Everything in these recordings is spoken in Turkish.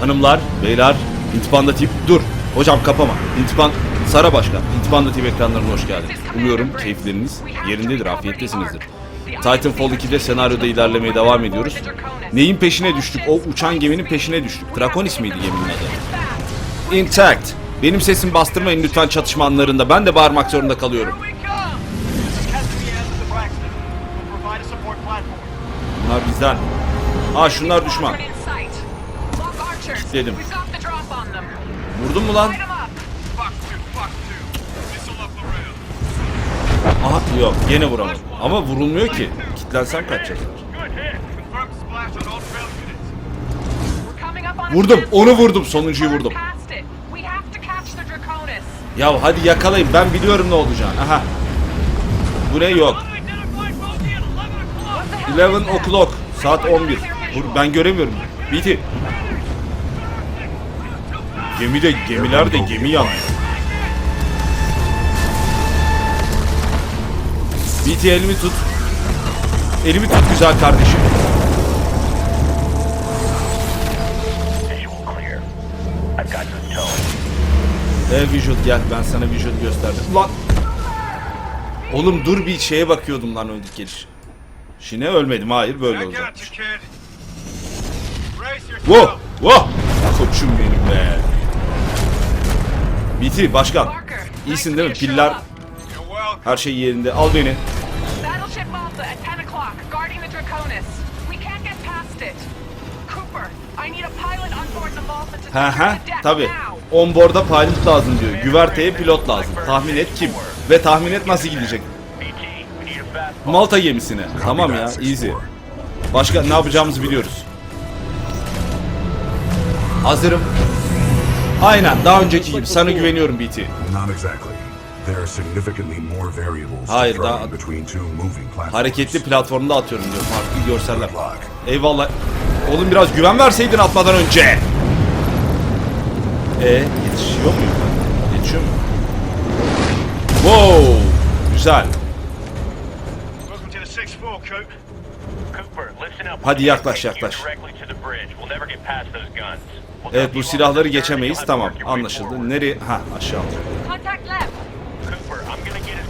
Hanımlar, beyler, İntibanda TV... Dur, hocam kapama. İntiban... Sara Başkan, İntibanda TV ekranlarına hoş geldiniz. Umuyorum keyifleriniz yerindedir, afiyettesinizdir. Titanfall 2'de senaryoda ilerlemeye devam ediyoruz. Neyin peşine düştük? O uçan geminin peşine düştük. Draconis miydi geminin adı? Intact. Benim sesimi bastırmayın lütfen çatışma anlarında. Ben de bağırmak zorunda kalıyorum. Bunlar bizden. Aa şunlar düşman. Dedim. Vurdun mu lan? Aha yok gene vuramadım. Ama vurulmuyor ki. Kitlensem units. Vurdum, onu vurdum, sonuncuyu vurdum. Ya hadi yakalayın ben biliyorum ne olacağını. Aha. Bu ne yok. Unidentified bogey at 11 o'clock. 11 o'clock. Saat 11. Dur, ben göremiyorum. Biti. Gemi de gemiler de gemi yanıyor. Biti elimi tut. Elimi tut güzel kardeşim. E visual gel ben sana visual gösterdim. Lan. Oğlum dur bir şeye bakıyordum lan öldük geliş. Şimdi ölmedim hayır böyle I got olacak. you, kid. Brace yourself. Wow, wow. Koçum benim be. Biti başkan. İyisin değil mi? Piller her şey yerinde. Al beni. Battleship Malta at 10 o'clock, guarding the Draconis. We can't get past it. Cooper, I need a pilot on board the Malta to Ha secure ha the deck tabi. now. Onboard'a pilot lazım diyor. Güverteye pilot lazım. Tahmin et kim? Ve tahmin et nasıl gidecek? BT, Malta gemisine. Tamam ya easy. Başka ne yapacağımızı biliyoruz. Hazırım. Aynen daha önceki gibi sana güveniyorum BT. Hayır, daha-. Hareketli platformda atıyorum diyor farklı görseller. Eyvallah. Oğlum biraz güven verseydin atmadan önce. E yetişiyor muyum? Yetişiyor mu? Wow! Güzel. Hadi yaklaş, yaklaş. Evet bu silahları geçemeyiz tamam anlaşıldı. Nereye? Ha aşağı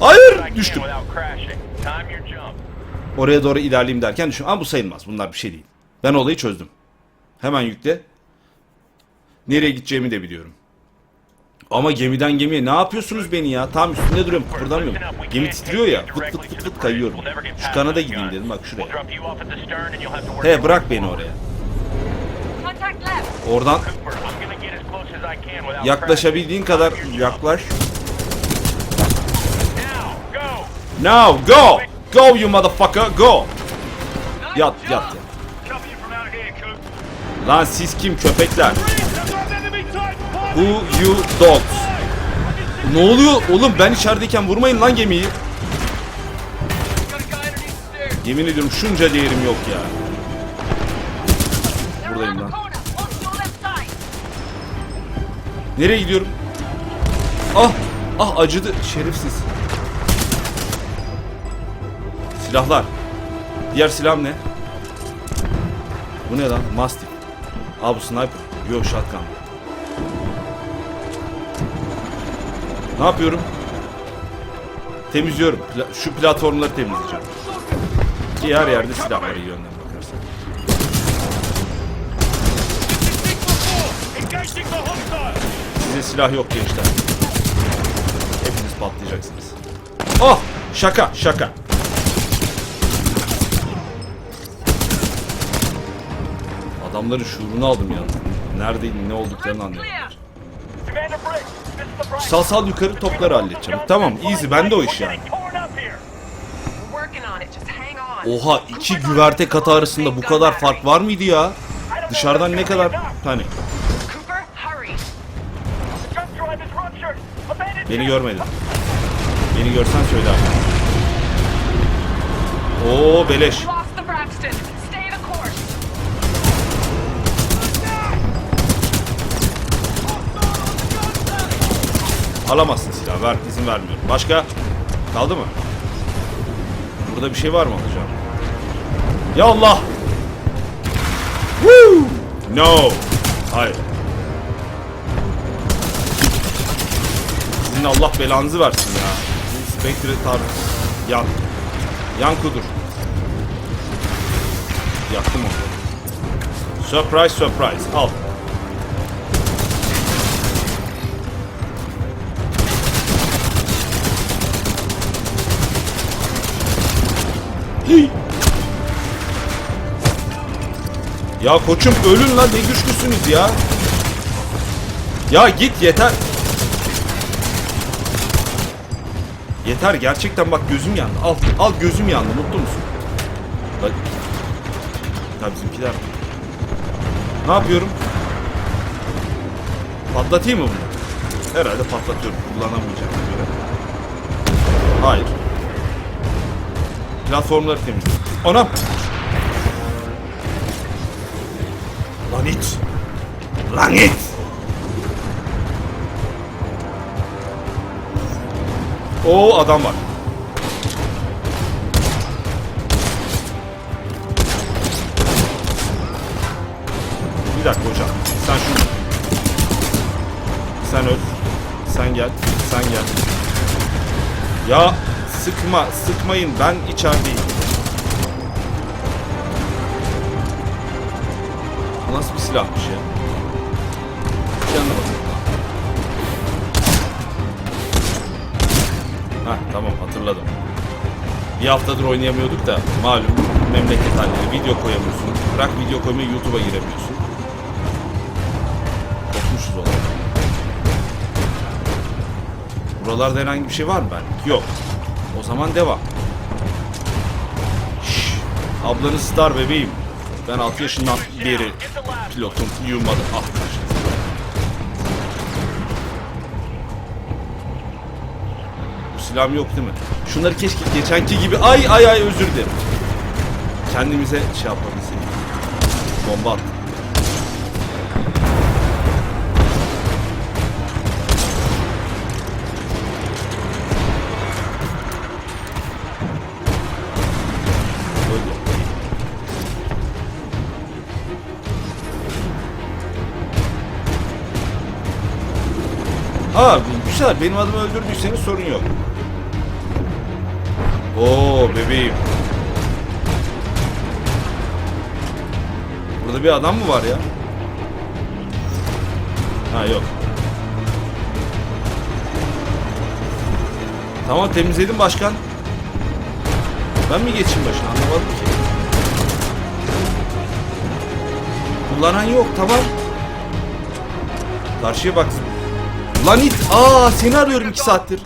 Hayır, düştüm. Oraya doğru ilerleyeyim derken düşün. Ama bu sayılmaz. Bunlar bir şey değil. Ben olayı çözdüm. Hemen yükle. Nereye gideceğimi de biliyorum. Ama gemiden gemiye ne yapıyorsunuz beni ya? Tam üstünde duruyorum kıpırdamıyorum. Gemi titriyor ya. Fıt fıt fıt fıt kayıyorum. Şu kanada gideyim dedim bak şuraya. He bırak beni oraya. Oradan yaklaşabildiğin kadar yaklaş. Now, go. Go! You motherfucker go! Yat yat yat. Lan siz kim köpekler? Who you dogs? Ne oluyor? Oğlum ben içerideyken vurmayın lan gemiyi. Yemin ediyorum şunca değerim yok ya. Buradayım lan. Nereye gidiyorum? Ah! Ah acıdı şerefsiz. Silahlar. Diğer silah ne? Bu ne lan? Mastiff. Aa sniper. Yok shotgun. Ne yapıyorum? Temizliyorum. Pla- şu platformları temizleyeceğim. Ki her yerde silah var iyi bakarsan. Size silah yok gençler. Hepiniz patlayacaksınız. Oh! Şaka, şaka. Adamların şuurunu aldım ya. Neredeydi, ne olduklarını anlıyorum. Sal sal yukarı topları halledeceğim. Tamam, easy, bende o iş yani. Oha, iki güverte katı arasında bu kadar fark var mıydı ya? Dışarıdan ne kadar... Hani, beni ship. görmedin. Beni görsen söyle abi. Oo beleş. Alamazsın silah. Ver, izin vermiyorum. Başka? Kaldı mı? Burada bir şey var mı alacağım? Ya Allah! Woo! No! Hayır. Sizin Allah belanızı versin ya. Spectre tarzı. Yan. Yan kudur. Yaktım onu. Surprise surprise. Al. Ya koçum ölün lan ne güçlüsünüz ya. Ya git yeter. Yeter gerçekten bak gözüm yandı. Al al gözüm yandı mutlu musun? Bak. Ya bizimkiler. Ne yapıyorum? Patlatayım mı bunu? Herhalde patlatıyorum. Kullanamayacağım. Hayır. Platformları temizle. Anam! Lan it! Lan it! Oo adam var. Bir dakika hocam. Sen şunu. Sen öl. Sen gel. Sen gel. Ya sıkma, sıkmayın. Ben içerideyim. Bu Nasıl bir silahmış ya? Yanına bakın. Heh, tamam hatırladım. Bir haftadır oynayamıyorduk da malum memleket halleri. Video koyamıyorsun. Bırak video koymayı YouTube'a giremiyorsun. Kopmuşuz ona. Buralarda herhangi bir şey var mı benlik? Yok. O zaman devam. Şşş. Ablanız star bebeğim. Ben 6 yaşından beri pilotum uyumadı. Ah kaçtı. Bu silahım yok değil mi? Şunları keşke geçenki gibi ay ay ay özür dilerim. Kendimize şey yapabilseydik. Bomba attım. Bu güzel. Benim adımı öldürdüyseniz sorun yok. Oo bebeğim. Burada bir adam mı var ya? Ha yok. Tamam temizledim başkan. Ben mi geçeyim başına anlamadım ki. Kullanan yok tamam. Karşıya baksın. Lan it. Aa seni arıyorum iki saattir.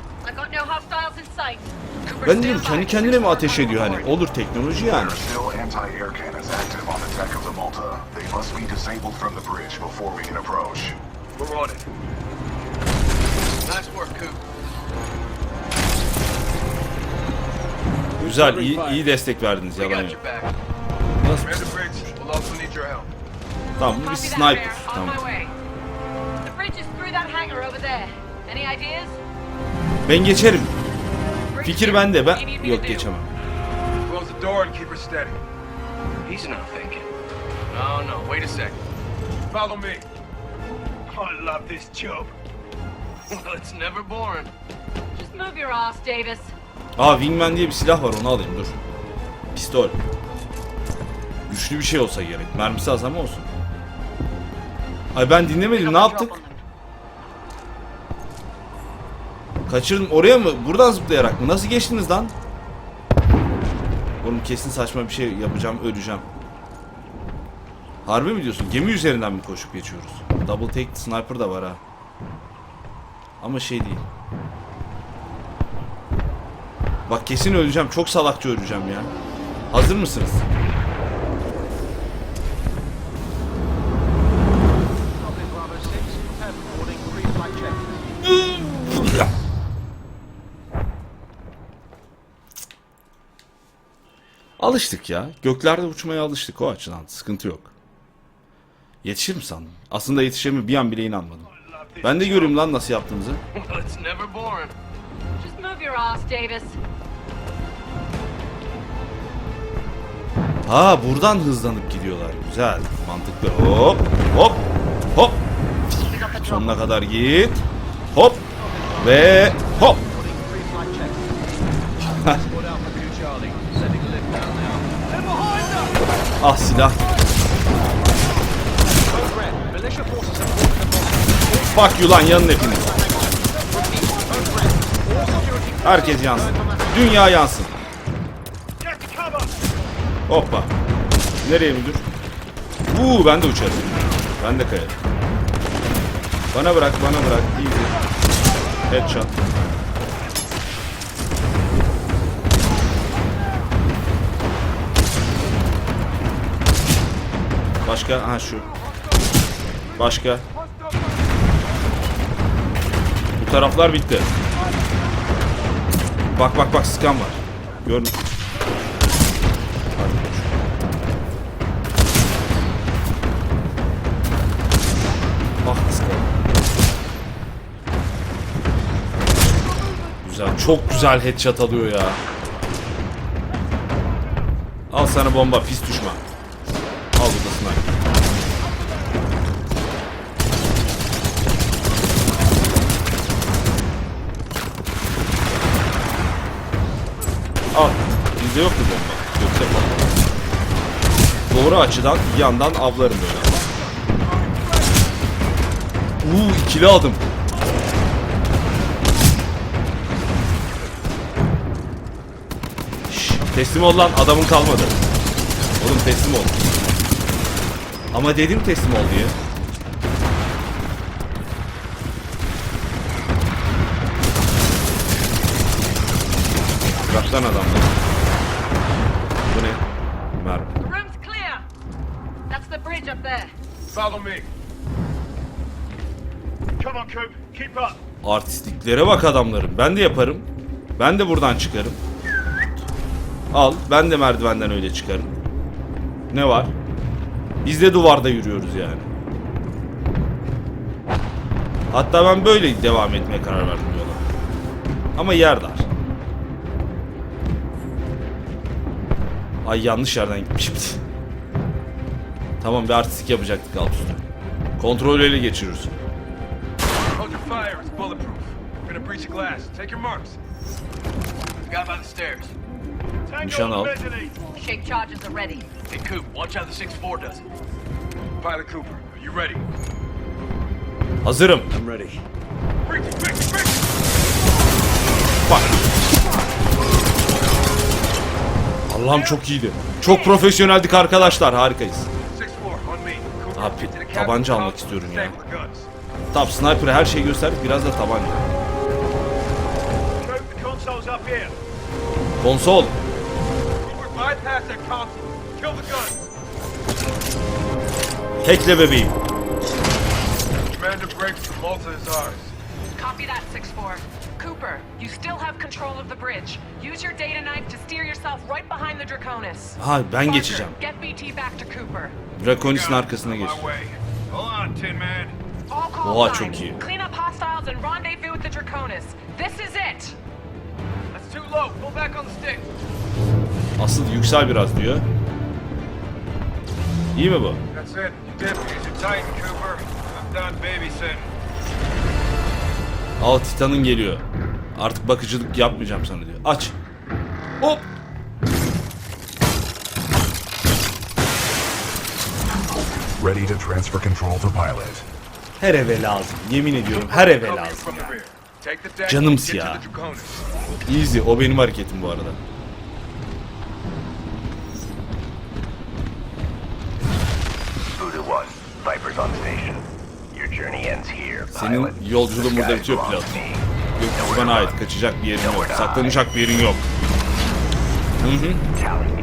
Ben dedim kendi kendine mi ateş ediyor hani? Olur teknoloji yani. Güzel iyi, iyi destek verdiniz yalan yok. Nasıl? Tamam bu bir sniper. Tamam. Ben geçerim. Fikir bende. Ben yok geçemem. Close the door and keep her steady. He's not thinking. No, no, wait a second. Follow me. I love this job. it's never boring. Just move your ass, Davis. Aa Wingman diye bir silah var onu alayım dur. Pistol. Güçlü bir şey olsa gerek. Mermisi az ama olsun. Ay ben dinlemedim ne yaptık? Kaçırdım oraya mı? Buradan zıplayarak mı? Nasıl geçtiniz lan? Oğlum kesin saçma bir şey yapacağım öleceğim. Harbi mi diyorsun? Gemi üzerinden mi koşup geçiyoruz? Double take sniper da var ha. Ama şey değil. Bak kesin öleceğim. Çok salakça öleceğim ya. Hazır mısınız? Alıştık ya. Göklerde uçmaya alıştık o açıdan. Sıkıntı yok. Yetişir mi sandın? Aslında yetişir bir an bile inanmadım. Ben de görüyorum lan nasıl yaptığınızı. Ha buradan hızlanıp gidiyorlar. Güzel. Mantıklı. Hop. Hop. Hop. Sonuna kadar git. Hop. Ve hop. Heh. Ah silah. Fuck you lan yanın hepiniz. Herkes yansın. Dünya yansın. Hoppa. Nereye müdür? Uuu ben de uçarım. Ben de kayarım. Bana bırak bana bırak. Easy. Headshot. Başka? Ha şu. Başka. Bu taraflar bitti. Bak bak bak skan var. Koş. Ah skan. Güzel. Çok güzel headshot alıyor ya. Al sana bomba pis düşman. Al bu da sniper. Al. Bizde yok mu bomba? Yoksa bomba. Doğru açıdan yandan avlarım böyle. Uuu ikili adım. Şşş, teslim ol lan adamın kalmadı. Oğlum teslim ol. Ama dedim teslim ol diye. Bırak lan adamları. Bu ne? Mermi. Room's clear. That's the bridge up there. Follow me. Come on, Coop. Keep up. Artistliklere bak adamların. Ben de yaparım. Ben de buradan çıkarım. Al. Ben de merdivenden öyle çıkarım. Ne var? Biz de duvarda yürüyoruz yani. Hatta ben böyle devam etmeye karar verdim yola. Ama yer dar. Ay yanlış yerden gitmişim. tamam bir artistik yapacaktık alt üstü. Kontrolü ele geçiriyoruz. Hold your fire. It's bulletproof. We're gonna breach a glass. Take your marks. Guy by the stairs. Nişan al. Shake charges are ready. Hey, Coop, watch how the 6-4 does it. Pilot Cooper, are you ready? Hazırım. Breach it! Bak. Allah'ım çok iyiydi. Çok profesyoneldik arkadaşlar. Harikayız. Abi, tabanca almak istiyorum ya. Tamam sniper'e her şeyi gösterdik. Biraz da tabanca. Konsol. Hackle bebeğim. Commander breaks the Malta is ours. Copy that, 6-4. Cooper, you still have control of the bridge. Use your data knife to steer yourself right behind the Draconis. Ha ben Parker, geçeceğim. Get BT back to Cooper. Draconis'in arkasına geç. Oha, çok iyi. Clean up hostiles and rendezvous with the Draconis. This is it. That's too low. Pull back on the stick. Asıl yüksel biraz diyor. İyi mi bu? That's it. You did. Titan, Cooper. I'm done babysitting. Al Titan'ın geliyor. Artık bakıcılık yapmayacağım sana diyor. Aç. Hop. Ready to transfer control to pilot. Her eve lazım. Yemin ediyorum her eve lazım ya. Canımsı ya. Easy. O benim hareketim bu arada. Voodoo 1, Viper's on station. Your journey ends here, Senin pilot. yolculuğun burada bitiyor pilot. Gökyüzü bana ait. Kaçacak bir yerin yok. Saklanacak bir yerin yok. Hı hı.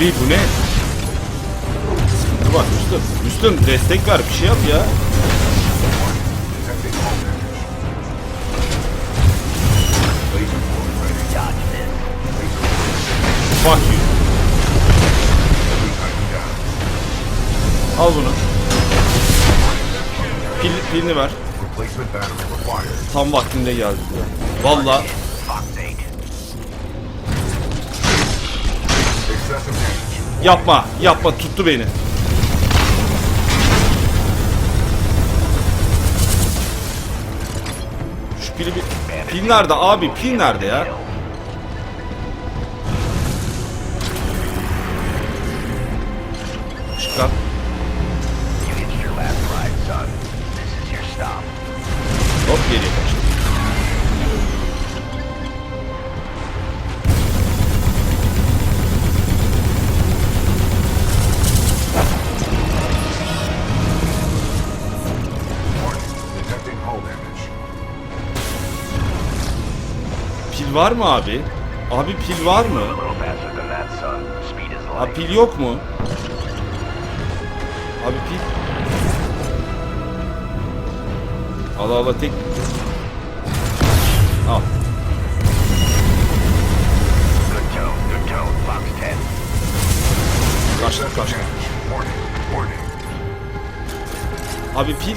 Sabri bu ne? Dur bak Müslüm. Müslüm destek ver bir şey yap ya. Fuck you. Al bunu. Pil, pilini ver. Tam vaktinde geldi. Valla yapma yapma tuttu beni. Şu pili bir... Pil nerede abi? Pil nerede ya? Çıkar. Hop geriye kaçtı. Pil var mı abi? Abi pil var mı? A little faster than that, son. Speed is Ha light. pil yok mu? Abi pil. Allah Allah tek. Al. Good tone, good tone, Fox 10. Kaçtı kaçtı. Abi pil.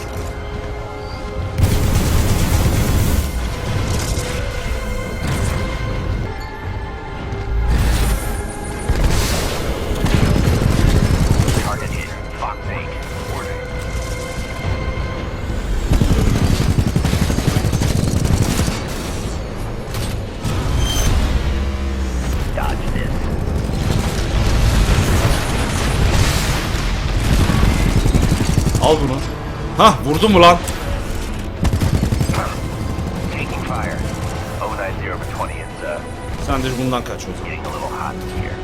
Vurdu mu lan? Taking fire. 090 for 20 is uh, Sen de bundan kaç o zaman. getting a little hot here.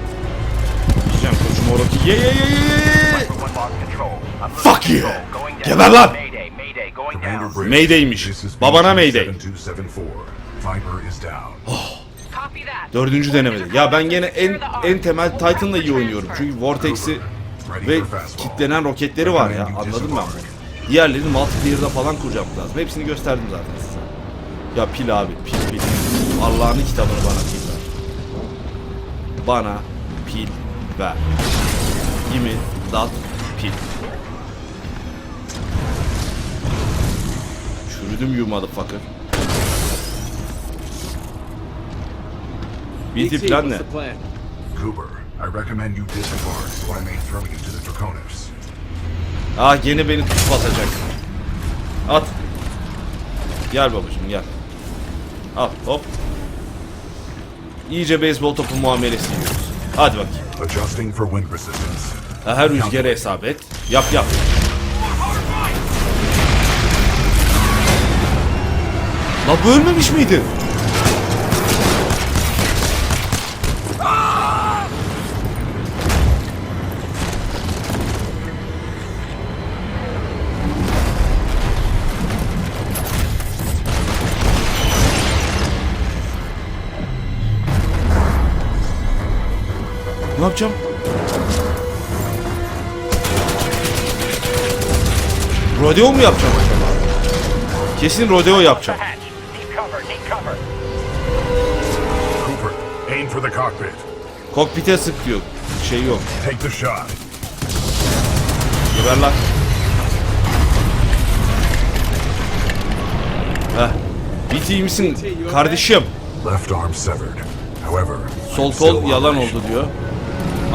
Diyeceğim koçum oraki. Ye ye ye ye ye. Viper 1 lost control. I'm losing Fuck you. control. Going down. Geber lan. Mayday, mayday, going Commander down. Briggs. Mayday'miş. Babana Mayday. 7274. Viper is down. Copy that. Dördüncü denemede. Ya ben gene en en temel Titan'la iyi oynuyorum. Çünkü Vortex'i ve kitlenen roketleri var ya. Anladım ben bunu. Diğerlerini multiplayer'da falan kuracağım lazım. Hepsini gösterdim zaten size. Ya pil abi pil pil. Allah'ın kitabını bana pil ver. Bana pil ver. Gimme that pil. Çürüdüm you motherfucker. BT plan ne? Cooper, I recommend you disembark so I may throw you to the Draconis. Ah gene beni tutup atacak. At. Gel babacığım gel. Al hop. İyice beyzbol topu muamelesi yiyoruz. Hadi bakayım. Her rüzgarı hesap et. Yap yap. La bu ölmemiş miydi? Ne yapacağım? Rodeo mu yapacağım acaba? Kesin rodeo yapacağım. Cooper, aim for the cockpit. Kokpite sık diyor. Şey yok. Take the shot. Geber lan. Heh. BT iyi misin kardeşim? Left arm severed. However, Sol kol yalan oldu diyor.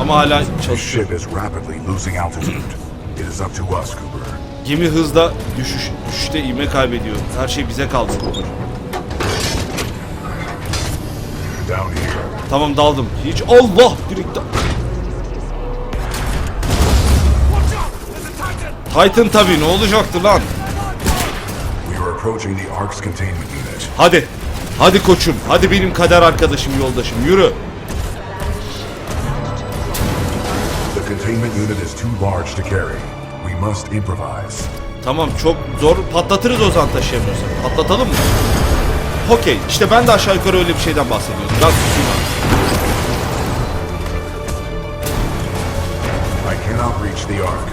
Ama hala çalışıyor. ship is rapidly losing altitude. It is up to us, Cooper. Gemi hızda düşüş, düşüşte ivme kaybediyor. Her şey bize kaldı here. Tamam daldım. Hiç Allah direkt da- Titan tabii ne olacaktı lan? Hadi. Hadi koçum. Hadi benim kader arkadaşım, yoldaşım. Yürü. Large to carry. We must improvise. Tamam çok zor. Patlatırız o zaman taşıyamıyorsak. Patlatalım mı? Okey. İşte ben de aşağı yukarı öyle bir şeyden bahsediyordum. Biraz susayım abi. I cannot reach the Ark.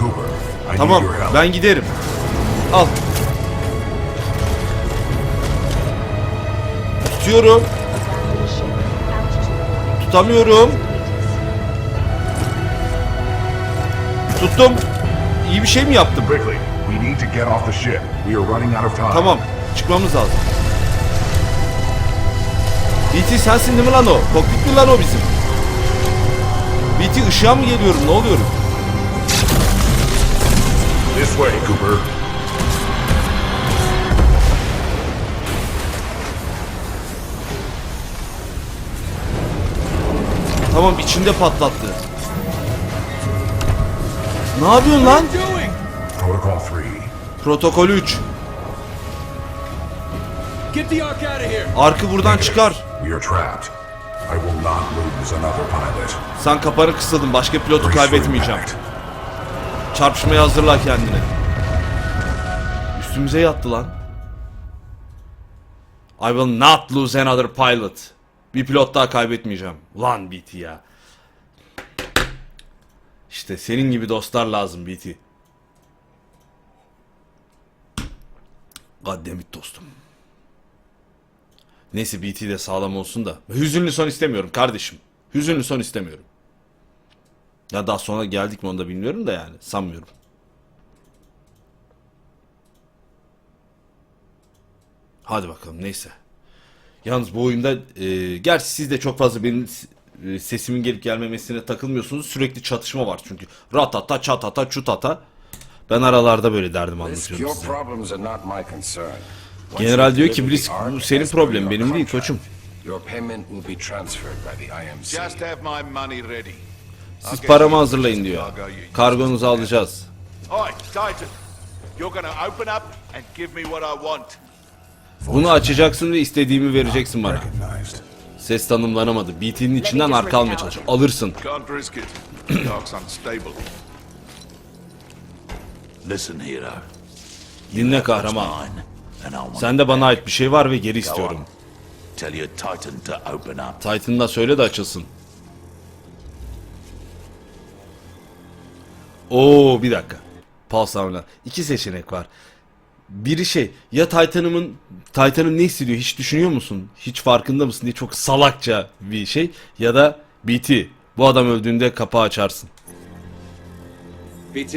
Cooper, I Tamam need your help. ben giderim. Al. Tutuyorum. Tutamıyorum. Tuttum. İyi bir şey mi yaptım? Quickly, we need to get off the ship. We are running out of time. Tamam. Çıkmamız lazım. BT sensin değil mi lan o? Kokpit mi lan o bizim? BT ışığa mı geliyorum? Ne oluyorum? This way, Cooper. Tamam içinde patlattı. Ne yapıyorsun lan? Protocol 3. Protokol 3. Get the ark out of here. Arkı buradan çıkar. We are trapped. I will not lose another pilot. Sen kapanı kısıldın. Başka pilotu kaybetmeyeceğim. Çarpışmaya hazırla kendini. Üstümüze yattı lan. I will not lose another pilot. Bir pilot daha kaybetmeyeceğim. Lan BT ya. İşte senin gibi dostlar lazım BT. Goddammit dostum. Neyse BT de sağlam olsun da. Hüzünlü son istemiyorum kardeşim. Hüzünlü son istemiyorum. Ya daha sonra geldik mi onu da bilmiyorum da yani. Sanmıyorum. Hadi bakalım neyse. Yalnız bu oyunda e, gerçi siz de çok fazla benim e, sesimin gelip gelmemesine takılmıyorsunuz. Sürekli çatışma var çünkü. Ratata, çatata, çutata. Ben aralarda böyle derdim anlatıyorum size. General diyor ki, deliver "Risk the ark bu senin problemin, benim değil koçum." Siz paramı hazırlayın diyor. Kargonuzu alacağız. Bunu açacaksın ve istediğimi vereceksin bana. Ses tanımlanamadı. BT'nin içinden arka almaya çalış. Alırsın. Can't risk it. Dark's unstable. Listen, hero. Dinle kahraman. Sende bana ait bir şey var ve geri istiyorum. Tell your Titan to open up. Titan'da söyle de açılsın. Oo bir dakika. Pulse hamle. İki seçenek var. Biri şey ya Titan'ımın Titan'ım ne hissediyor hiç düşünüyor musun? Hiç farkında mısın diye çok salakça bir şey. Ya da BT. Bu adam öldüğünde kapağı açarsın. BT,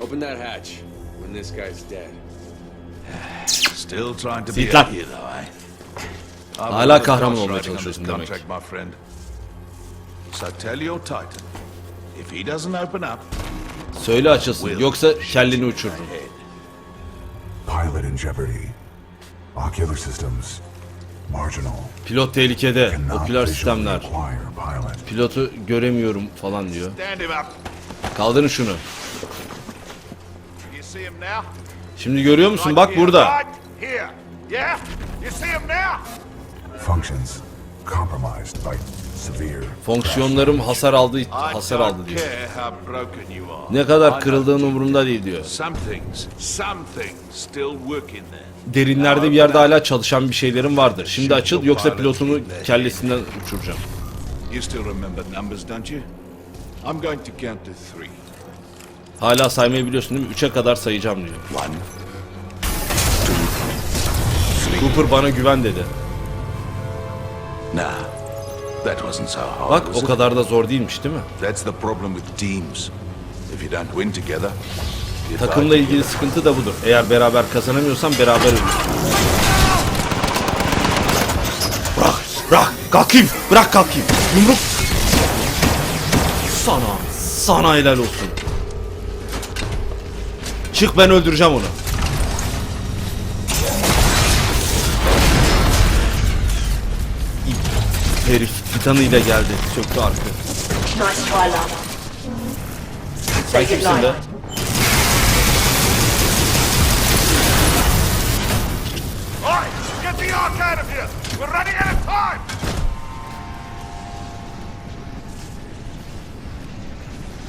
open that hatch when this guy's dead. Still trying to be a hero, eh? Hala kahraman olmaya çalışıyorsun demek. So tell your Titan, if he doesn't open up, Söyle açılsın yoksa kelleni uçururum. Pilot in jeopardy. Ocular systems. Marginal. Pilot tehlikede. Cannot Oküler sistemler. Pilotu göremiyorum falan diyor. Kaldırın şunu. Şimdi görüyor musun? Bak burada. Functions compromised by. Fonksiyonlarım hasar aldı, I hasar aldı diyor. care how broken you are. Ne kadar kırıldığın umurumda değil diyor. Some things, some things still work in there. Derinlerde bir yerde hala çalışan bir şeylerim vardır. Şimdi açıl yoksa pilotunu kellesinden uçuracağım. You still remember numbers, don't you? I'm going to count to three. Hala saymayı biliyorsun değil mi? Üçe kadar sayacağım diyor. One, Cooper bana güven dedi. nah, that wasn't so hard. Bak o kadar da zor değilmiş değil mi? That's the problem with teams. If you don't win together, Takımla ilgili sıkıntı da budur. Eğer beraber kazanamıyorsan beraber ölürsün. Bırak, bırak, kalkayım, bırak kalkayım. Yumruk. Sana, sana helal olsun. Çık ben öldüreceğim onu. İp, Herif titanıyla geldi. Try, love. Sen kimsin de?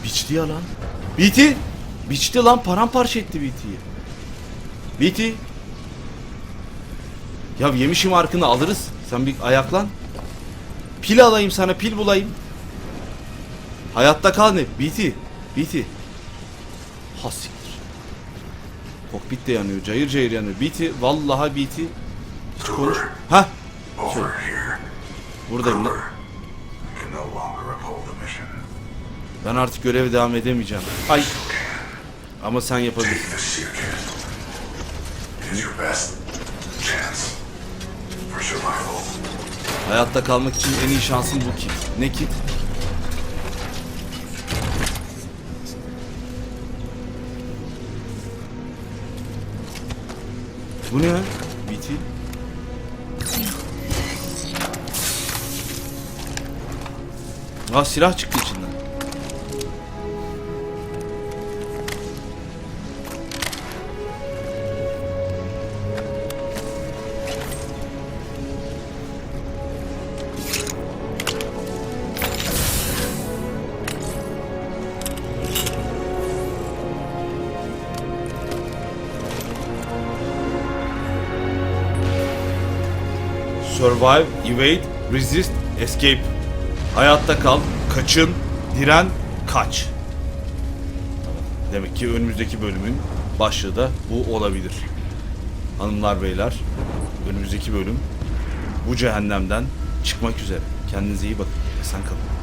Biçti ya lan. BT. Biçti lan paramparça etti BT'yi. BT. Ya yemişim arkını alırız. Sen bir ayaklan. Pil alayım sana pil bulayım. Hayatta kal ne? BT. BT. Hasiktir. Kokpit de yanıyor. Cayır cayır yanıyor. BT. Vallahi BT. Hiç konuş. Ha. Here. Buradayım lan. Ben artık göreve devam edemeyeceğim. Ay. Ama sen yapabilirsin. It is your best chance for survival. Hayatta kalmak için en iyi şansın bu kit. Ne kit? Bu ne? BT? Aa silah çıktı içinden. Survive, evade, resist, escape. Hayatta kal, kaçın, diren, kaç. Demek ki önümüzdeki bölümün başlığı da bu olabilir. Hanımlar beyler, önümüzdeki bölüm bu cehennemden çıkmak üzere. Kendinize iyi bakın. Esen kalın.